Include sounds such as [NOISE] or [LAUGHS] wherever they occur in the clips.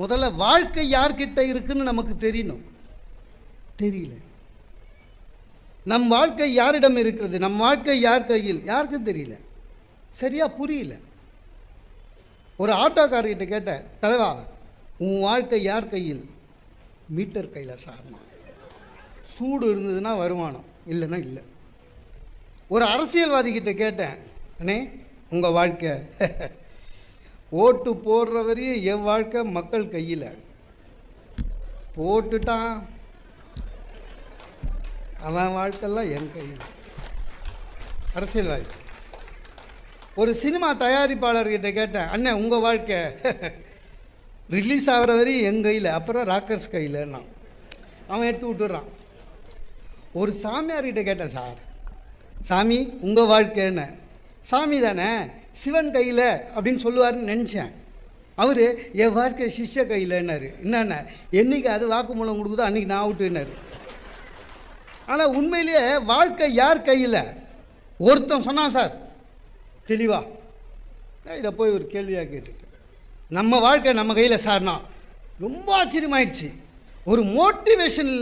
முதல்ல வாழ்க்கை யார்கிட்ட இருக்குன்னு நமக்கு தெரியணும். தெரியல. நம் வாழ்க்கை யாரிடம் இருக்கிறது? நம் வாழ்க்கை யார் கையில்? யாருக்கும் தெரியல. சரியாக புரியல. ஒரு ஆட்டோக்காரர்கிட்ட கேட்டேன் தலைவா உன் வாழ்க்கை யார் கையில்? மீட்டர் கையில் சாரணும் சூடு இருந்ததுன்னா வருமானம் இல்லைன்னா இல்லை. ஒரு அரசியல்வாதிக்கிட்ட கேட்டேன் அண்ணே உங்கள் வாழ்க்கை [LAUGHS] ஓட்டு போடுற வரையும் என் வாழ்க்கை மக்கள் கையில். போட்டுட்டான். அவன் வாழ்க்கைலாம் என் கையில். அரசியல்வாதி. ஒரு சினிமா தயாரிப்பாளர்கிட்ட கேட்டேன் அண்ணன் உங்கள் வாழ்க்கை? [LAUGHS] ரிலீஸ் ஆகிற வரையும் என் கையில். அப்புறம் ராக்கர்ஸ் நான் அவன் எடுத்து விட்டுறான். ஒரு சாமியார்கிட்ட கேட்டேன் சார் சாமி உங்கள் வாழ்க்கைன்னு. சாமி தானே? சிவன் கையில் அப்படின்னு சொல்லுவாருன்னு நினச்சேன். அவர் என் வாழ்க்கை சிஷ்ய கையில்னாரு என்னென்ன என்றைக்கு அது வாக்குமூலம் கொடுக்குதோ அன்றைக்கி நான் விட்டுனாரு ஆனால் உண்மையிலேயே வாழ்க்கை யார் கையில்? ஒருத்தன் சொன்னான் சார் தெளிவா. இதை போய் ஒரு கேள்வியாக கேட்டுட்டேன். நம்ம வாழ்க்கை நம்ம கையில் சார்னா ரொம்ப ஆச்சரியமாயிடுச்சு. ஒரு மோட்டிவேஷன்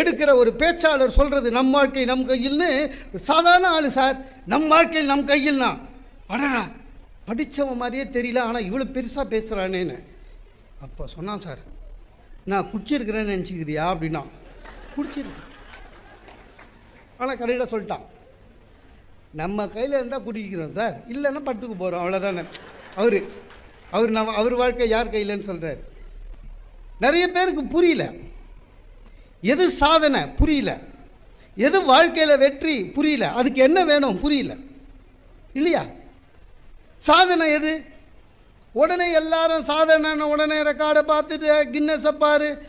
எடுக்கிற ஒரு பேச்சாளர் சொல்கிறது நம் வாழ்க்கை நம் கையில்னு. சாதாரண ஆள் சார் நம் வாழ்க்கையில் நம் கையில்னா அடடா. படித்தவன் மாதிரியே தெரியல ஆனால் இவ்வளோ பெருசாக பேசுகிறானேன்னு அப்போ சொன்னான் சார் நான் குடிச்சிருக்கிறேன்னு நினச்சிக்கிறியா? அப்படின்னா குடிச்சிருக்கேன். ஆனால் கடையில் சொல்லிட்டான் நம்ம கையில் இருந்தால் குடிக்கிறோம் சார் இல்லைன்னா படத்துக்கு போகிறோம் அவ்வளோதானே அவர் அவர் நம்ம அவர் வாழ்க்கை யார் கையிலன்னு சொல்கிறார் நிறைய பேருக்கு புரியல. எது சாதனை? புரியல. எது வாழ்க்கையில் வெற்றி? புரியல. அதுக்கு என்ன வேணும்? புரியல. இல்லையா? சாதனை எது? உடனே எல்லாரும் சாதனை உடனே ரெக்கார்டை பார்த்துட்டு கின்னஸை பாரு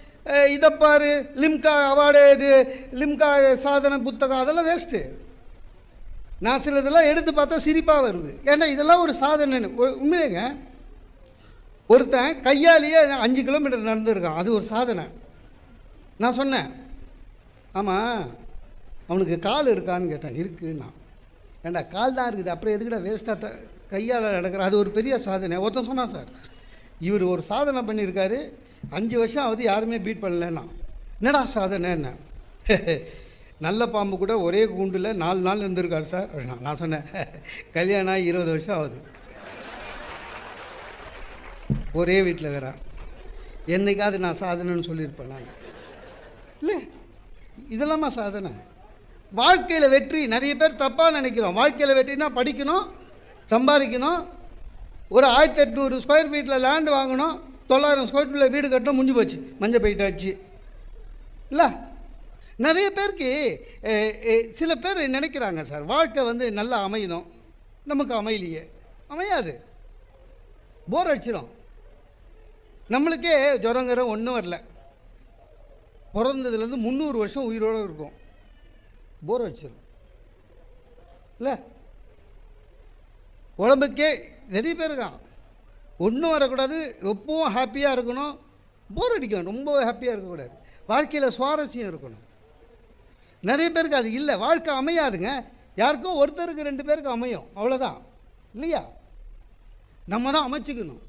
இதை பாரு லிம்கா அவார்டு இது லிம்கா சாதனை புத்தகம் அதெல்லாம் வேஸ்ட்டு நான் சிலதெல்லாம் எடுத்து பார்த்தா சிரிப்பாக வருது. ஏன்னா இதெல்லாம் ஒரு சாதனைன்னு. ஒரு- ஒருத்தன் கையாலேயே அஞ்சு கிலோமீட்டர் நடந்துருக்கான். அது ஒரு சாதனை. நான் சொன்னேன் ஆமாம் அவனுக்கு கால் இருக்கான்னு கேட்டேன். இருக்குன்னா. ஏண்டா கால் தான் இருக்குது. அப்புறம் எதுக்கிட்ட வேஸ்ட்டாக த கையால் நடக்கிற அது ஒரு பெரிய சாதனை. ஒருத்தன் சொன்னான் சார் இவர் ஒரு சாதனை பண்ணியிருக்காரு. அஞ்சு வருஷம் ஆகுது யாருமே பீட் பண்ணலன்னா. என்னடா சாதனை என்ன? [LAUGHS] நல்ல பாம்பு கூட ஒரே கூண்டில் நாலு நாள் இருந்திருக்காரு சார். நான் சொன்னேன். [LAUGHS] கல்யாணம் ஆகி இருபது வருஷம் ஆகுது. ஒரே வீட்டில் வேற. என்னைக்காவது நான் சாதனைன்னு சொல்லியிருப்பேன் நான். இல்லை. இதெல்லாமா சாதனை? வாழ்க்கையில் வெற்றி. நிறைய பேர் தப்பாக நினைக்கிறோம். வாழ்க்கையில் வெற்றினா படிக்கணும். சம்பாதிக்கணும். ஒரு ஆயிரத்தி எட்நூறு ஸ்கொயர் ஃபீட்டில் லேண்டு வாங்கணும். தொள்ளாயிரம் ஸ்கொயர் ஃபீட்டில் வீடு கட்டணும் முடிஞ்சு போச்சு. மஞ்சள் போயிட்டாச்சு இல்லை? நிறைய பேருக்கு சில பேர் நினைக்கிறாங்க சார் வாழ்க்கை வந்து நல்லா அமையணும். நமக்கு அமையலையே. அமையாது. போர் அடிச்சிடும் நம்மளுக்கே ஜுரங்கிற ஒன்றும் வரல. பிறந்ததுலேருந்து முந்நூறு வருஷம் உயிரோடு இருக்கும். போர் அடிச்சிடும் இல்லை? உடம்புக்கே நிறைய பேர் இருக்கான் ஒன்றும் வரக்கூடாது ரொம்பவும் ஹாப்பியாக இருக்கணும். போர் அடிக்கணும் ரொம்ப ஹாப்பியாக இருக்கக்கூடாது. வாழ்க்கையில் சுவாரஸ்யம் இருக்கணும். நிறைய பேருக்கு அது இல்லை. வாழ்க்கை அமையாதுங்க. யாருக்கும் ஒருத்தருக்கு ரெண்டு பேருக்கு அமையும். அவ்வளோதான் இல்லையா? நம்ம தான் அமைச்சுக்கணும்.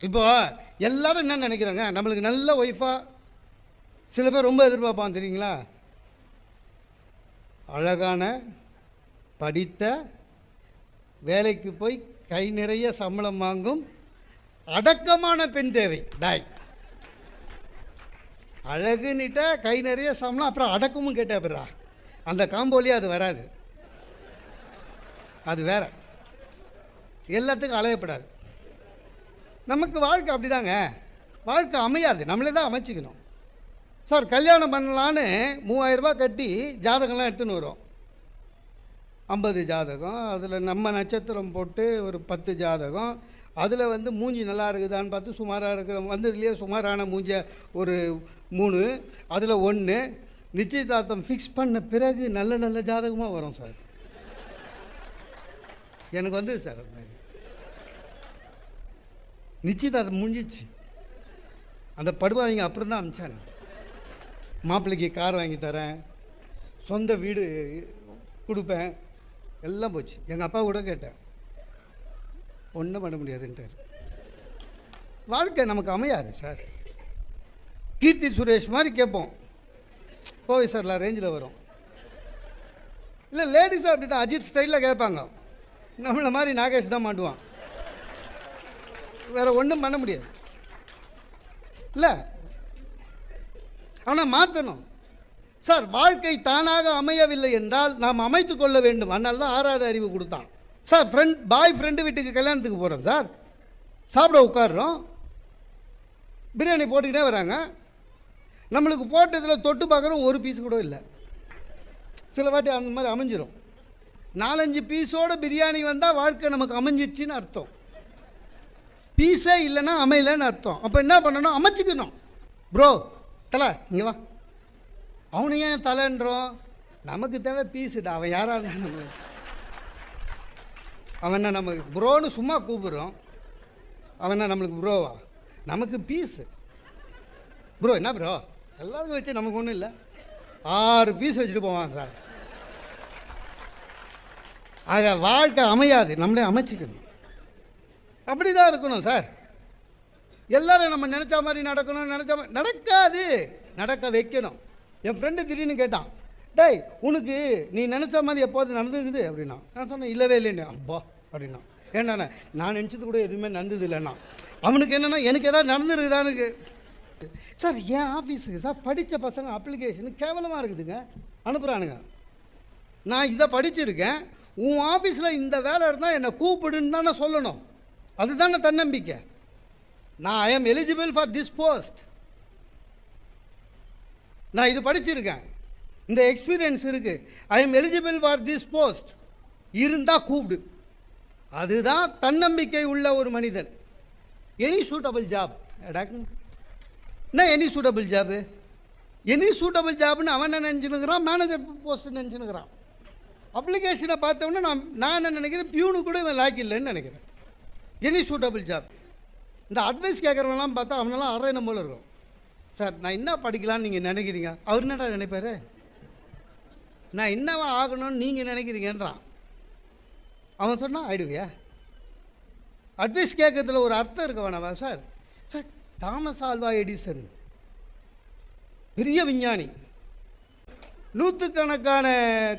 இப்போ எல்லோரும் என்ன நினைக்கிறாங்க? நம்மளுக்கு நல்ல ஒய்ஃபாக சில பேர் ரொம்ப எதிர்பார்ப்பான் தெரியுங்களா? அழகான படித்த வேலைக்கு போய் கை நிறைய சம்பளம் வாங்கும் அடக்கமான பெண் தேவை. டாய். அழகுன்னுட்ட கை நிறைய சம்பளம் அப்புறம் அடக்கமும் கேட்டா பிறா அந்த காம்போலியே அது வராது. அது வேற. எல்லாத்துக்கும் அலையப்படாது. நமக்கு வாழ்க்கை அப்படிதாங்க. வாழ்க்கை அமையாது. நம்மளே தான் அமைச்சிக்கணும். சார் கல்யாணம் பண்ணலான்னு மூவாயிரம் கட்டி ஜாதகம்லாம் எடுத்துன்னு வரும் ஐம்பது ஜாதகம் அதில் நம்ம நட்சத்திரம் போட்டு ஒரு பத்து ஜாதகம் அதில் வந்து மூஞ்சி நல்லா இருக்குதான்னு பார்த்து சுமாராக இருக்கிற வந்ததுலேயே சுமாரான மூஞ்ச ஒரு மூணு அதில் ஒன்று நிச்சயதார்த்தம் ஃபிக்ஸ் பண்ண பிறகு நல்ல நல்ல ஜாதகமாக வரும் சார். எனக்கு வந்து சார் அந்த நிச்சயதார்த்தம் முடிஞ்சிச்சு அந்த படுவாங்க அப்புறம் தான் அமிச்சாங்க. மாப்பிள்ளைக்கு கார் வாங்கி தரேன் சொந்த வீடு கொடுப்பேன் எல்லாம் போச்சு. எங்கள் அப்பா கூட கேட்டேன். ஒன்றும் பண்ண முடியாதுன்ட்டார். வாழ்க்கை நமக்கு அமையாது சார். கீர்த்தி சுரேஷ் மாதிரி கேட்போம். போய் சார்ல ரேஞ்சில் வரும். இல்லை லேடிஸாக அப்படி தான் அஜித் ஸ்டைலில் கேட்பாங்க. நம்மளை மாதிரி நாகேஷ் தான் மாட்டுவான். வேறு ஒன்றும் பண்ண முடியாது. இல்லை ஆனால் மாற்றணும் சார் வாழ்க்கை தானாக அமையவில்லை என்றால் நாம் அமைத்து கொள்ள வேண்டும். அதனால தான் ஆறாவது அறிவு கொடுத்தான். சார் ஃப்ரெண்ட் பாய் ஃப்ரெண்டு வீட்டுக்கு கல்யாணத்துக்கு போகிறோம் சார். சாப்பிட உட்காடுறோம் பிரியாணி போட்டுக்கிட்டே வராங்க. நம்மளுக்கு போட்டதில் தொட்டு பார்க்குறோம் ஒரு பீஸ் கூட இல்லை. சில வாட்டி அந்த மாதிரி அமைஞ்சிரும். நாலஞ்சு பீஸோட பிரியாணி வந்தால் வாழ்க்கை நமக்கு அமைஞ்சிடுச்சின்னு அர்த்தம். பீஸே இல்லைன்னா அமையலைன்னு அர்த்தம். அப்போ என்ன பண்ணணும்? அமைச்சிக்கணும். ப்ரோ தலை இங்கே வா. அவனு ஏன் தலைன்றோம்? நமக்கு தேவை பீஸுடா அவன் யாராக இருந்தாலும் நம்ம அவன் என்ன நமக்கு ப்ரோன்னு சும்மா கூப்பிட்றோம். அவன் என்ன நம்மளுக்கு ப்ரோவா நமக்கு பீஸு ப்ரோ என்ன ப்ரோ எல்லாருக்கும் வச்சு நமக்கு ஒன்றும் இல்லை. ஆறு பீஸ் வச்சுட்டு போவான் சார் ஆக வாழ்க்கை அமையாது நம்மளே அமைச்சிக்கணும். அப்படி தான் இருக்கணும் சார் எல்லாரும் நம்ம நினச்ச மாதிரி நடக்கணும் நினச்ச மாதிரி நடக்காது. நடக்க வைக்கணும். என் ஃப்ரெண்டு திடீர்னு கேட்டான் டேய் உனக்கு நீ நினச்ச மாதிரி எப்போது நடந்துக்குது அப்படின்னா நான் சொன்னேன் இல்லவே இல்லைன்னு அப்பா அப்படின்னா ஏன்னா நான் நினச்சது கூட எதுவுமே நடந்தது இல்லைன்னா அவனுக்கு என்னென்னா எனக்கு ஏதாவது நடந்துருக்குதானுக்கு சார் என் ஆஃபீஸுக்கு சார் படித்த பசங்க அப்ளிகேஷன் கேவலமாக இருக்குதுங்க. அனுப்புகிறானுங்க நான் இதை படிச்சிருக்கேன். உன் ஆஃபீஸில் இந்த வேலை இருந்தால் என்னை கூப்பிடுன்னு தானே சொல்லணும். அதுதானே தன்னம்பிக்கை. நான் I am eligible for this post நான் இது படிச்சிருக்கேன். இந்த எக்ஸ்பீரியன்ஸ் இருக்குது I am eligible for this post இருந்தால் கூப்பிடு. அதுதான் தன்னம்பிக்கை உள்ள ஒரு மனிதன். எனி சூட்டபிள் ஜாப் என்ன any suitable job any suitable ஜாப்னு அவன் என்ன நினச்சினுக்கிறான் மேனேஜர் போஸ்ட் நினச்சினுக்கிறான் அப்ளிகேஷனை பார்த்தோன்னே நான் நான் என்ன நினைக்கிறேன் பியூனு கூட இவன் லாக் இல்லைன்னு நினைக்கிறேன். எனி சூட்டபிள் ஜாப் இந்த அட்வைஸ் கேட்குறவங்களாம் பார்த்தா அவனெல்லாம் அரையணும் போல இருக்கும். சார் நான் என்ன படிக்கலாம்னு நீங்கள் நினைக்கிறீங்க? அவர் என்னடா நினைப்பாரு? நான் என்னவா ஆகணும்னு நீங்கள் நினைக்கிறீங்கன்றான். அவன் சொன்னால் ஆயிடுவியா? அட்வைஸ் கேட்கறதுல ஒரு அர்த்தம் இருக்க வேணாவா sir? Sir Thomas Alva Edison பெரிய விஞ்ஞானி நூற்றுக்கணக்கான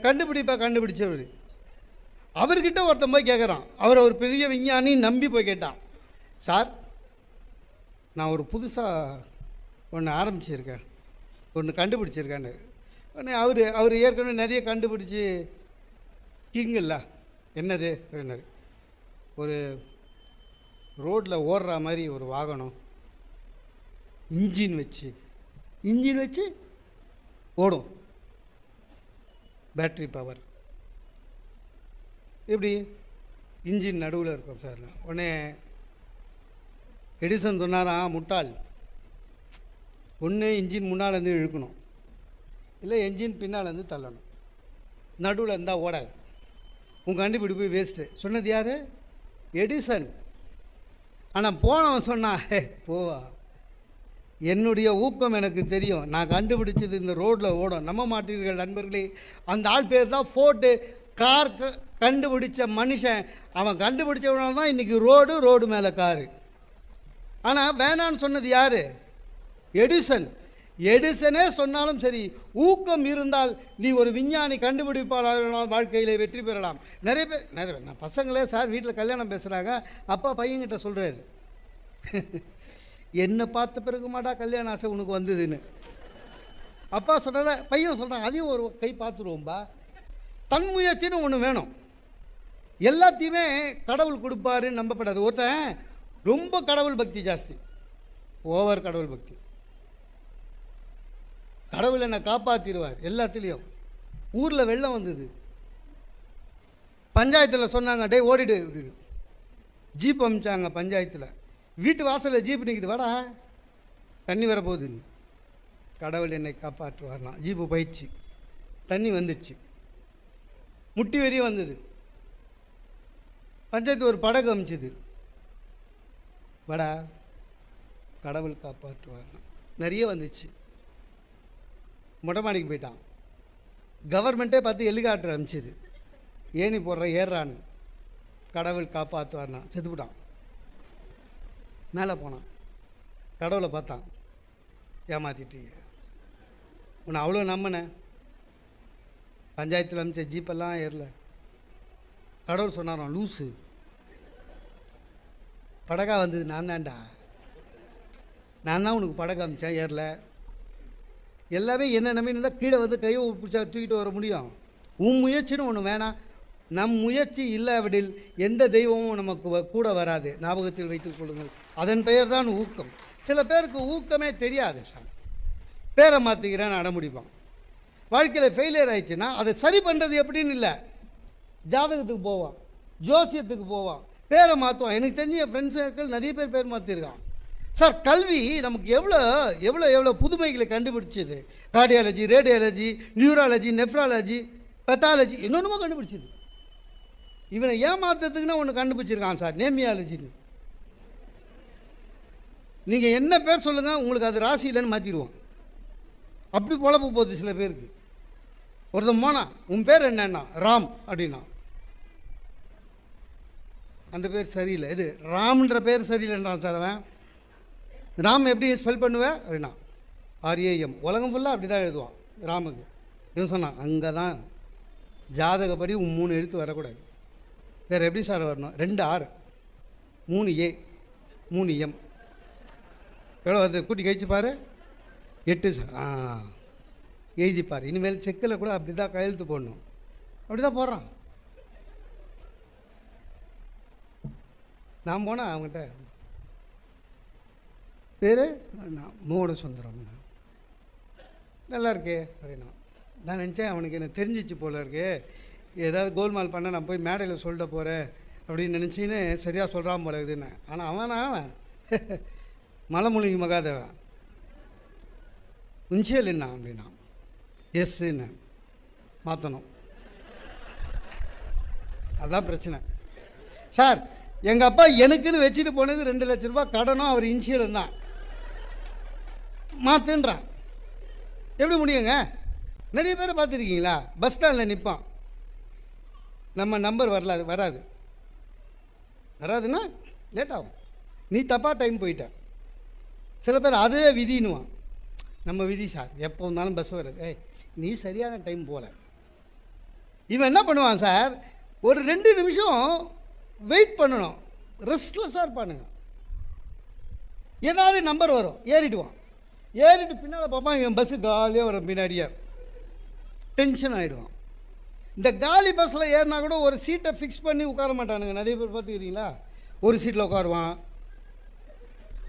கண்டுபிடிப்பை கண்டுபிடிச்சவர். அவர்கிட்ட ஒருத்தன் போய் கேட்குறான் அவர் ஒரு பெரிய விஞ்ஞானி நம்பி போய் கேட்டான். சார் நான் ஒரு புதுசாக ஒன்று ஆரம்பிச்சிருக்கேன் ஒன்று கண்டுபிடிச்சிருக்கேன்னு உடனே அவர் அவர் ஏற்கனவே நிறைய கண்டுபிடிச்சி கிங் இல்லை என்னது? அப்படின்னாரு. ஒரு ரோட்டில் ஓடுற மாதிரி ஒரு வாகனம் இன்ஜின் வச்சு இன்ஜின் வச்சு ஓடும். Battery power. எப்படி? இன்ஜின் நடுவில் இருக்கும் சார். உடனே எடிசன் சொன்னாராம் முட்டாள் ஒன்று இன்ஜின் முன்னால் இருந்து இழுக்கணும். இல்லை என்ஜின் பின்னால் இருந்து தள்ளணும். நடுவில் இருந்தால் ஓடாது. உன் கண்டுபிடிப்பு வேஸ்ட்டு சொன்னது யார்? எடிசன். ஆனால் போனவன் சொன்னான் ஹே போவா. என்னுடைய ஊக்கம் எனக்கு தெரியும். நான் கண்டுபிடிச்சது இந்த ரோட்டில் ஓடும். நம்ப மாட்டீர்கள் நண்பர்களே. அந்த ஆள் பேர் தான் ஃபோர்ட்டு கார் கண்டுபிடிச்ச மனுஷன். அவன் கண்டுபிடிச்சவனால தான் இன்றைக்கி ரோடு ரோடு மேலே காரு. ஆனால் வேணான்னு சொன்னது யார்? எடிசன். எடிசனே சொன்னாலும் சரி ஊக்கம் இருந்தால் நீ ஒரு விஞ்ஞானி கண்டுபிடிப்பாளர்களால் வாழ்க்கையில் வெற்றி பெறலாம். நிறைய பேர் நிறைய பேர் நான் பசங்களே சார் வீட்டில் கல்யாணம் பேசுகிறாங்க அப்பா பையன்கிட்ட சொல்கிறாரு என்னை பார்த்த பிறகு மாட்டா கல்யாண ஆசை உனக்கு வந்ததுன்னு. அப்பா சொல்கிற பையன் சொல்கிறான் அதையும் ஒரு கை பார்த்துருவோம்பா. தன் முயற்சின்னு ஒன்று வேணும். எல்லாத்தையுமே கடவுள் கொடுப்பாருன்னு நம்பப்படாது. ஒருத்தன் ரொம்ப கடவுள் பக்தி ஜாஸ்தி. ஓவர் கடவுள் பக்தி. கடவுள் என்னை காப்பாற்றிடுவார் எல்லாத்துலேயும். ஊரில் வெள்ளம் வந்தது. பஞ்சாயத்தில் சொன்னாங்க டே ஓடிடு அப்படின்னு. ஜீப் அமிச்சாங்க பஞ்சாயத்தில். வீட்டு வாசலில் ஜீப் நிற்குது வாடா தண்ணி வரப்போகுதுன்னு. கடவுள் என்னை காப்பாற்றுவார்னா ஜீப்பு போயிடுச்சு. தண்ணி வந்துடுச்சு முட்டி வரையும் வந்தது. பஞ்சாயத்து ஒரு படகு அமிச்சுது. வாடா கடவுள் காப்பாற்றுவார்னா. நிறைய வந்துச்சு. மொட்டை மாடிக்கு போயிட்டான். கவர்மெண்ட்டே பார்த்து ஹெலிகாப்டர் அனுப்பிச்சிது ஏணி போடுற? ஏறுறான்னு. கடவுள் காப்பாற்றுவார்னா செத்துவிட்டான் மேலே போனான். கடவுளை பார்த்தான். ஏமாத்திட்டீங்க உன்னை அவ்வளோ நம்பினேன் பஞ்சாயத்தில் அமிச்ச ஜீப்பெல்லாம் ஏறல. கடவுள் சொன்னாராம் லூஸு படகா வந்தது. நான் தான்டா. நான் தான் உனக்கு படகு அமிச்சேன். ஏறல. எல்லாமே என்ன நம்பி இருந்தால் கீழே வந்து கையை பிடிச்சா தூக்கிட்டு வர முடியும். உன் முயற்சின்னு ஒன்று வேணாம். நம் முயற்சி இல்லாவிடில் எந்த தெய்வமும் நமக்கு வ- கூட வராது. ஞாபகத்தில் வைத்துக் கொள்ளுங்கள். அதன் பெயர் தான் ஊக்கம். சில பேருக்கு ஊக்கமே தெரியாது சார் பேரை மாற்றிக்கிறேன்னு அடமுடிப்பான் வாழ்க்கையில் ஃபெயிலியர் ஆயிடுச்சுன்னா அதை சரி பண்ணுறது எப்படின்னு இல்லை. ஜாதகத்துக்கு போவான் ஜோசியத்துக்கு போவான் பேரை மாற்றுவான் எனக்கு தெரிஞ்ச என் ஃப்ரெண்ட்ஸ் சர்க்கிள் நிறைய பேர் பேர் மாற்றிருக்கான் சார் கல்வி நமக்கு எவ்வளோ எவ்வளோ எவ்வளோ புதுமைகளை கண்டுபிடிச்சது? Cardiology radiology neurology nephrology pathology இன்னொன்றுமோ கண்டுபிடிச்சிது. இவனை ஏமாத்துறதுக்குன்னு ஒன்று கண்டுபிடிச்சிருக்கான் சார் நேமியாலஜின்னு. நீங்கள் என்ன பேர் சொல்லுங்கள் உங்களுக்கு அது ராசி இல்லைன்னு மாற்றிடுவோம் அப்படி பொழப்பு போகுது சில பேருக்கு. ஒருத்தன் மோனா உன் பேர் என்னன்னா? ராம் அப்படின்னா. அந்த பேர் சரியில்லை. இது ராம்ன்ற பேர் சரியில்லைன்றான் சார் அவன். ராம் எப்படி ஸ்பெல் பண்ணுவேன் அப்படின்னா ஆர்ஏஎம் உலகம் ஃபுல்லாக அப்படி தான் எழுதுவான் ராமுக்கு. இவன் சொன்னான் அங்கே தான் ஜாதகப்படி மூணு எழுத்து வரக்கூடாது. வேறு எப்படி சார் வரணும்? ரெண்டு ஆறு மூணு ஏ மூணு எம் எவ்வளோ அது கூட்டி கழிச்சு பாரு. எட்டு சார் ஆ. எழுதிப்பார் இனிமேல் செக்கில் கூட அப்படி தான் கையெழுத்து போடணும். அப்படி தான் போடுறான். நான் போனேன் அவங்ககிட்ட பேர்? மோட சுந்தரம். நல்லா இருக்கே அப்படின்னா. நான் நினச்சேன் அவனுக்கு என்ன தெரிஞ்சிச்சு போல இருக்கு. ஏதாவது கோல்மால் பண்ண நான் போய் மேடையில் சொல்லிட போகிறேன் அப்படின்னு நினச்சின்னு சரியாக சொல்கிறான் போல இருக்குதுன்னு. ஆனால் அவனா அவன். [LAUGHS] மலைமொழிக்கு மகாதேவன். உன்சியல் என்ன அப்படின்னா? எஸ்ன்னு. மாற்றணும் அதுதான் பிரச்சனை. சார் எங்கள் அப்பா எனக்குன்னு வச்சுட்டு போனது ரெண்டு லட்ச ரூபாய் கடனும் அவர் இன்சியலும் தான் மாற்றுன்றான் எப்படி முடியுங்க? நிறைய பேரை பார்த்துருக்கீங்களா? பஸ் ஸ்டாண்டில் நிற்பான் நம்ம நம்பர் வரல வராது. வராதுன்னா லேட் ஆகும். நீ தப்பாக டைம் போயிட்ட. சில பேர் அதே விதின்னுவான். நம்ம விதி சார் எப்போ வந்தாலும் பஸ் வராது. ஏய் நீ சரியான டைம் போகல இவன் என்ன பண்ணுவான் சார்? ஒரு ரெண்டு நிமிஷம் வெயிட் பண்ணணும். ரெஸ்ட்லெஸ்ஸாக இருப்பானுங்க. ஏதாவது நம்பர் வரும் ஏறிடுவான். ஏறிட்டு பின்னால் பார்ப்பான் இவன் பஸ்ஸு காலியாக வரும் பின்னாடியே. டென்ஷன் ஆகிடுவான் இந்த காலி பஸ்ஸில் ஏறினா கூட ஒரு சீட்டை ஃபிக்ஸ் பண்ணி உட்கார மாட்டானுங்க. நிறைய பேர் பார்த்துக்கிறீங்களா? ஒரு சீட்டில் உட்காருவான்.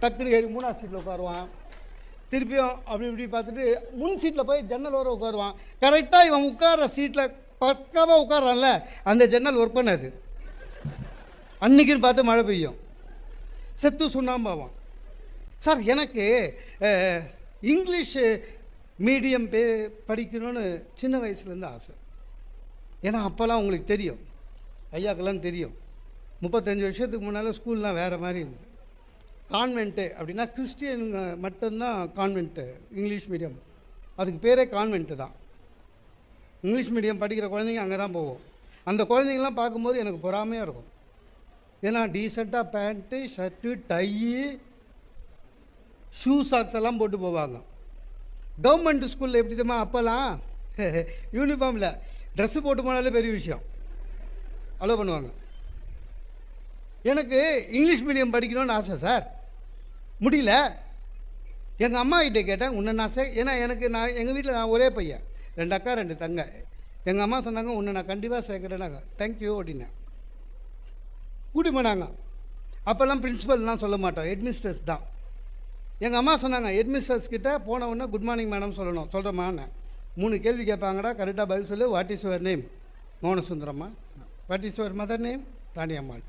டக்குனு ஏறி மூணாவது சீட்டில் உட்காருவான். திருப்பியும் அப்படி இப்படி பார்த்துட்டு முன் சீட்டில் போய் ஜன்னல் வர உட்காருவான். கரெக்டாக இவன் உட்கார சீட்டில் பக்காவாக உட்காரான்ல அந்த ஜன்னல் ஒர்க் பண்ணாது. அன்னைக்குன்னு பார்த்து மழை பெய்யும். செத்து சுண்ணாம்பாவான். சார் எனக்கு இங்கிலீஷு மீடியம் பே படிக்கணும்னு சின்ன வயசுலேருந்து ஆசை. ஏன்னா அப்போல்லாம் உங்களுக்கு தெரியும். ஐயாக்கெல்லாம் தெரியும். முப்பத்தஞ்சு வருஷத்துக்கு முன்னால் ஸ்கூல்லாம் வேறு மாதிரி இருந்தது. கான்வென்ட்டு அப்படின்னா கிறிஸ்டியனுங்க மட்டும்தான் கான்வென்ட்டு இங்கிலீஷ் மீடியம். அதுக்கு பேரே கான்வென்ட்டு தான். இங்கிலீஷ் மீடியம் படிக்கிற குழந்தைங்க அங்கே தான் போவோம். அந்த குழந்தைங்களாம் பார்க்கும்போது எனக்கு பொறாமையாக இருக்கும். ஏன்னா டீசெண்டாக pant shirt tie shoe socks எல்லாம் போட்டு போவாங்க. கவர்மெண்ட் ஸ்கூலில் எப்படி தெரியுமா அப்போல்லாம் யூனிஃபார்மில் ட்ரெஸ்ஸு போட்டு போனாலே பெரிய விஷயம். அலோவ் பண்ணுவாங்க. எனக்கு இங்கிலீஷ் மீடியம் படிக்கணும்னு ஆசை சார். முடியல. எங்கள் அம்மா கிட்டே கேட்டேன் உன்னை ஆசை ஏன்னா எனக்கு நான் எங்கள் வீட்டில் நான் ஒரே பையன். ரெண்டு அக்கா ரெண்டு தங்க. எங்கள் அம்மா சொன்னாங்க உன்னை நான் கண்டிப்பாக சேர்க்குறேன்னாங்க தேங்க்யூ அப்படின்னேன். கூட்டி போனாங்க. அப்போல்லாம் பிரின்ஸிபல்லாம் சொல்ல மாட்டோம் ஹெட்மிஸ்டர்ஸ் தான். எங்கள் அம்மா சொன்னாங்க ஹெட்மிஸ்டர்ஸ் கிட்ட போன உடனே குட் மார்னிங் மேடம் சொல்லணும். சொல்கிறேம்மான்னு மூணு கேள்வி கேட்பாங்கடா கரெக்டாக பதில் சொல்லு. What is your name மௌனசுந்தரம்மா what is your mother name Thandiammal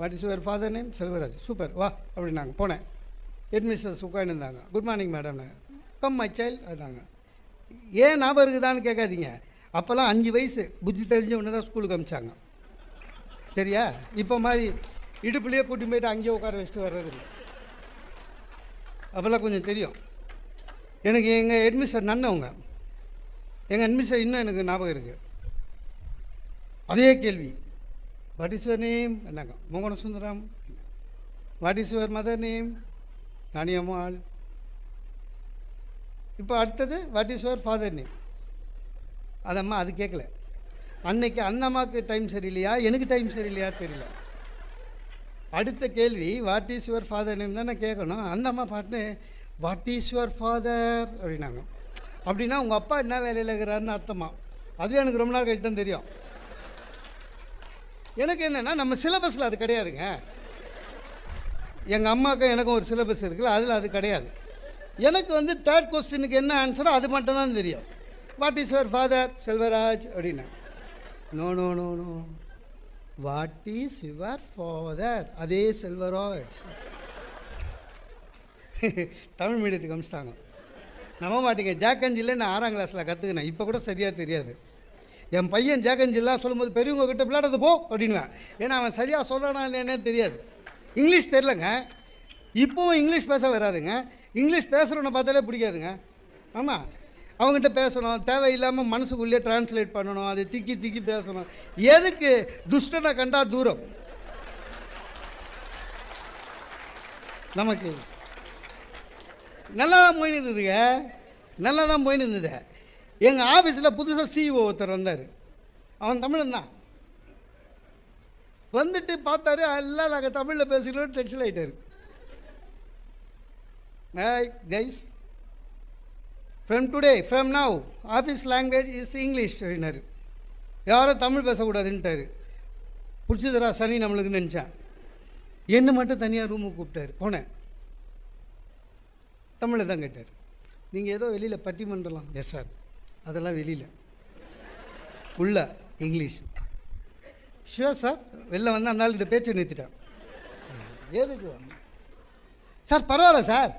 what is your father name Selvaraj. Super வா அப்படின்னாங்க. போனேன். ஹெட்மிஸ்டர்ஸ் உட்காந்துருந்தாங்க குட் மார்னிங் மேடம்னு கம் மை சைல்டு அப்படின்னாங்க. ஏன் ஞாபகம் இருக்குதான்னு கேட்காதீங்க. அப்போல்லாம் அஞ்சு வயசு. புத்தி தெரிஞ்ச உடனே தான் ஸ்கூலுக்கு அமிச்சாங்க. சரியா? இப்போ மாதிரி இடுப்புலேயே கூட்டி போயிட்டு அங்கேயே உட்கார வச்சுட்டு வர்றது இல்லை. அப்போல்லாம் கொஞ்சம் தெரியும். எனக்கு எங்கள் ஹெட்மிஸ்டர் நன்னவங்க. எங்கள் ஹெட்மிஸ்டர் இன்னும் எனக்கு ஞாபகம் இருக்குது அதே கேள்வி. வாட் இஸ் யுவர் நேம் என்னங்க? மோகன Sundaram what is your mother name Kaniyammal. இப்போ அடுத்தது what is your father name அதம்மா அது கேட்கல. அன்னைக்கு அண்ணம்மாவுக்கு டைம் சரியில்லையா? எனக்கு டைம் சரியில்லையா? தெரியல. அடுத்த கேள்வி what is your father name தானே கேட்கணும். அந்த அம்மா பாட்டு வாட் இஸ் யுவர் ஃபாதர் அப்படின்னாங்க. அப்படின்னா உங்கள் அப்பா என்ன வேலையில் இருக்கிறாருன்னு அர்த்தமா? அதுவும் எனக்கு ரொம்ப நாள் கழித்து தான் தெரியும். எனக்கு என்னென்னா நம்ம சிலபஸில் அது கிடையாதுங்க. எங்கள் அம்மாவுக்கும் எனக்கும் ஒரு சிலபஸ் இருக்குல்ல அதில் அது கிடையாது. எனக்கு வந்து தேர்ட் கொஸ்டினுக்கு என்ன ஆன்சரோ அது மட்டும்தான் தெரியும். What is your father Selvaraj அப்படின்னா no no no no what is your father அதே செல்வராஜ். தமிழ் மீடியத்துக்கு அமிச்சிட்டாங்க. நம்ப மாட்டீங்க. ஜாக்கஞ்சில் நான் ஆறாம் கிளாஸில் கற்றுக்கினேன் இப்போ கூட சரியாக தெரியாது. என் பையன் ஜாக்கஞ்சில்லாம் சொல்லும்போது பெரியவங்க கிட்ட விளையாடுறது போ அப்படின்னுவேன். ஏன்னா அவன் சரியாக சொல்கிறானா இல்லைன்னே தெரியாது. இங்கிலீஷ் தெரிலங்க இப்போவும் இங்கிலீஷ் பேச வராதுங்க. இங்கிலீஷ் பேசுகிறவனை பார்த்தாலே பிடிக்காதுங்க. ஆமாம் அவங்ககிட்ட பேசணும். தேவையில்லாமல் மனசுக்குள்ளே டிரான்ஸ்லேட் பண்ணணும். அதை திக்கி திக்கி பேசணும். எதுக்கு துஷ்டனை கண்டா தூரம்? நமக்கு. நல்லா தான் போயின்னு இருந்ததுங்க. நல்லா தான் போயின்னு இருந்தது. எங்கள் ஆஃபீஸில் புதுசாக சிஇஓ ஒருத்தர் வந்தார். அவன் தமிழன் தான். வந்துட்டு பார்த்தாரு எல்லாம் நாங்கள் தமிழில் பேசிக்கிறோம் டென்ஷன் ஆகிட்டார் guys from today from now office language is English அப்படின்னாரு யாரும் தமிழ் பேசக்கூடாதுன்ட்டாரு. பிடிச்சதுரா சனி நம்மளுக்கு நினச்சேன். என்ன மட்டும் தனியாக ரூமுக்கு கூப்பிட்டாரு. போனேன். தமிழில் தான் கேட்டார். நீங்கள் ஏதோ வெளியில் பட்டிமன்றலாம் எஸ் சார் அதெல்லாம் வெளியில். உள்ள இங்கிலீஷ் ஷுவர் சார் வெளில வந்து அந்த ஆள்கிட்ட பேச்சு நிறுத்திட்டேன். எதுக்கு? சார் பரவாயில்ல சார்.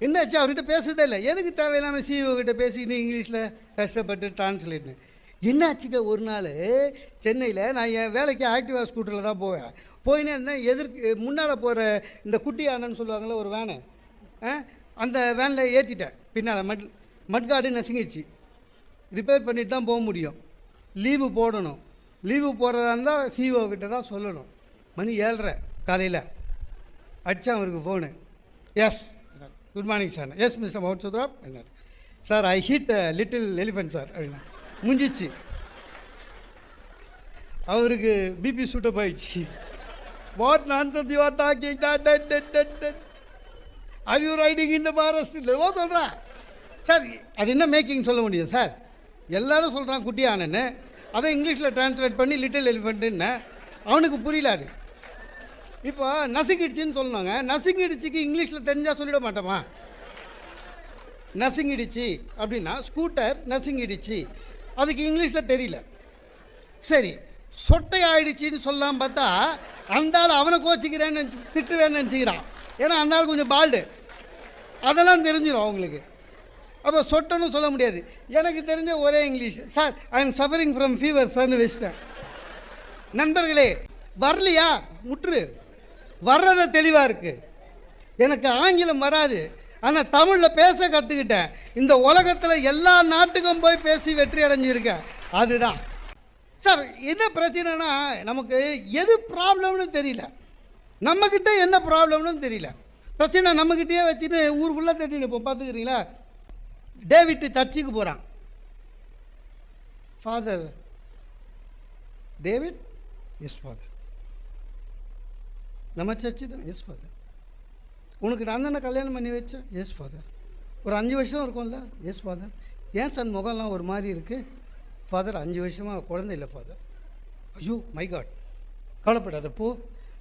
என்னாச்சு? அவர்கிட்ட பேசுறதே இல்லை. எதுக்கு தேவையில்லாமல் சிஇஓ கிட்ட பேசிக்கிட்டு இங்கிலீஷில் கஷ்டப்பட்டு டிரான்ஸ்லேட்னு என்னாச்சுக்க ஒரு நாள் சென்னையில் நான் என் வேலைக்கு ஆக்டிவா ஸ்கூட்டரில் தான் போவேன். போயினே இருந்தேன். எதிர்க்கு முன்னால் போகிற இந்த குட்டி ஆனன்னு சொல்லுவாங்கள்ல ஒரு வேனு. ஆ? அந்த வேனில் ஏற்றிட்டேன் பின்னால் மட் மட்காடு நசுங்கிடுச்சு. ரிப்பேர் பண்ணிட்டு தான் போக முடியும். லீவு போடணும். லீவு போடுறதா இருந்தால் சிஓ கிட்ட தான் சொல்லணும். மணி ஏழ்ரை காலையில். அடித்தான் அவருக்கு phone yes good morning sir yes mister மோகன் சுத்ரா என்னார் sir I hit little elephant sir அப்படின்னா முடிஞ்சிச்சு அவருக்கு பிபி சூட்டப் ஆயிடுச்சு. வாட் நான் you are are you riding இந்த மகாராஷ்டிரில் ஓ சொல்கிறா சார் அது என்ன மேக்கிங் சொல்ல முடியும் சார் எல்லாரும் சொல்கிறான் குட்டி ஆனன்னு. அதை இங்கிலீஷில் டிரான்ஸ்லேட் பண்ணி லிட்டில் எலிஃபெண்ட்டுன்னு அவனுக்கு புரியல அது. இப்போ நசுங்கிடுச்சின்னு சொல்லணுங்க. நசுங்கிடுச்சிக்கு இங்கிலீஷில் தெரிஞ்சால் சொல்லிட மாட்டோமா? நசுங்கிடுச்சு அப்படின்னா ஸ்கூட்டர் நசுங்கிடுச்சு. அதுக்கு இங்கிலீஷில் தெரியல. சரி சொட்டை ஆயிடுச்சின்னு சொல்லலாம் பார்த்தா அந்த ஆள் அவனை கோச்சிக்கிறேன்னு திட்டுவேன்னு நினச்சிக்கிறான். ஏன்னா அந்த ஆள் கொஞ்சம் பால்டு அதெல்லாம் தெரிஞ்சிடும் அவங்களுக்கு. அப்போ சொட்டன்னு சொல்ல முடியாது. எனக்கு தெரிஞ்ச ஒரே English. Sir I am suffering from fever சார்னு வச்சிட்டேன். நண்பர்களே வரலையா? முற்று. வர்றத தெளிவாக இருக்குது எனக்கு ஆங்கிலம் வராது. ஆனால் தமிழில் பேச கற்றுக்கிட்டேன் இந்த உலகத்தில் எல்லா நாட்டுக்கும் போய் பேசி வெற்றி அடைஞ்சிருக்கேன். அதுதான். சார் என்ன பிரச்சனைனா நமக்கு எது ப்ராப்ளம்னு தெரியல. நம்மக்கிட்ட என்ன ப்ராப்ளம்னு தெரியல. பிரச்சனை நம்மக்கிட்டே வச்சுட்டு ஊர் ஃபுல்லாக தட்டி இப்போ பார்த்துக்கிறீங்களா? டேவிட்டு சர்ச்சுக்கு போகிறான் ஃபாதர் டேவிட் எஸ் ஃபாதர் நம்ம சர்ச்சு தான். எஸ் ஃபாதர் உனக்கு நான் தானே கல்யாணம் பண்ணி வச்சேன்? எஸ் ஃபாதர் ஒரு அஞ்சு வருஷம் இருக்கும்ல? எஸ் ஃபாதர் ஏன் சன் முகம்லாம் ஒரு மாதிரி இருக்குது ஃபாதர் அஞ்சு வருஷமாக குழந்தை இல்லை ஃபாதர் ஐயோ மை காட் கவலைப்படாத போ.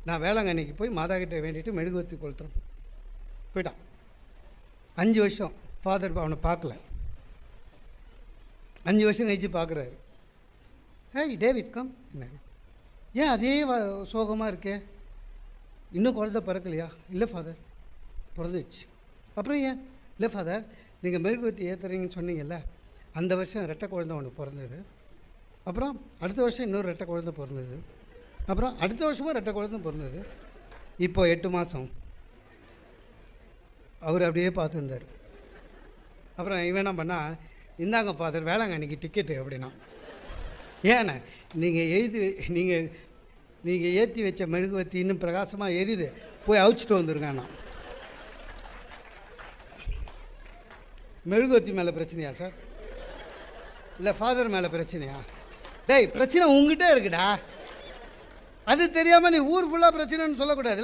நான் வேளாங்கண்ணிக்கு போய் மாதா கிட்ட வேண்டிட்டு மெழுகுவர்த்தி கொளுத்துறோம் போயிட்டான். அஞ்சு வருஷம். ஃபாதர் அவனை பார்க்கல. அஞ்சு வருஷம் கழிச்சு பார்க்குறாரு. ஹேய் டேவிட் கம் ஏன் அதே சோகமாக இருக்கே? இன்னும் குழந்த பிறக்கலையா? இல்லை ஃபாதர் பிறந்துச்சு அப்புறம் ஏன்? இல்லை ஃபாதர் நீங்கள் மெழுகுவத்தி ஏற்றுறீங்கன்னு சொன்னீங்கல்ல அந்த வருஷம் ரெட்டை குழந்தை ஒன்று பிறந்தது. அப்புறம் அடுத்த வருஷம் இன்னொரு ரெட்டை குழந்த பிறந்தது. அப்புறம் அடுத்த வருஷமும் ரெட்டை குழந்த பிறந்தது. இப்போ எட்டு மாதம் அவர் அப்படியே பார்த்துருந்தார் அப்புறம் இவன் என்ன பண்ணால் இந்தாங்க ஃபாதர் வேளாங்கண்ணிக்கு டிக்கெட்டு அப்படின்னா. ஏண்ணே நீங்கள் எழுதி நீங்கள் நீங்கள் ஏற்றி வச்ச மெழுகுவத்தி இன்னும் பிரகாசமாக எரியுது. போய் அவிச்சிட்டு வந்துருக்கேன் நான் மெழுகுவத்தி மேலே பிரச்சனையா சார்? இல்லை ஃபாதர் மேலே பிரச்சனையா? டேய் பிரச்சனை உங்ககிட்ட இருக்குடா. அது தெரியாமல் நீ ஊர் ஃபுல்லாக பிரச்சனைன்னு சொல்லக்கூடாது.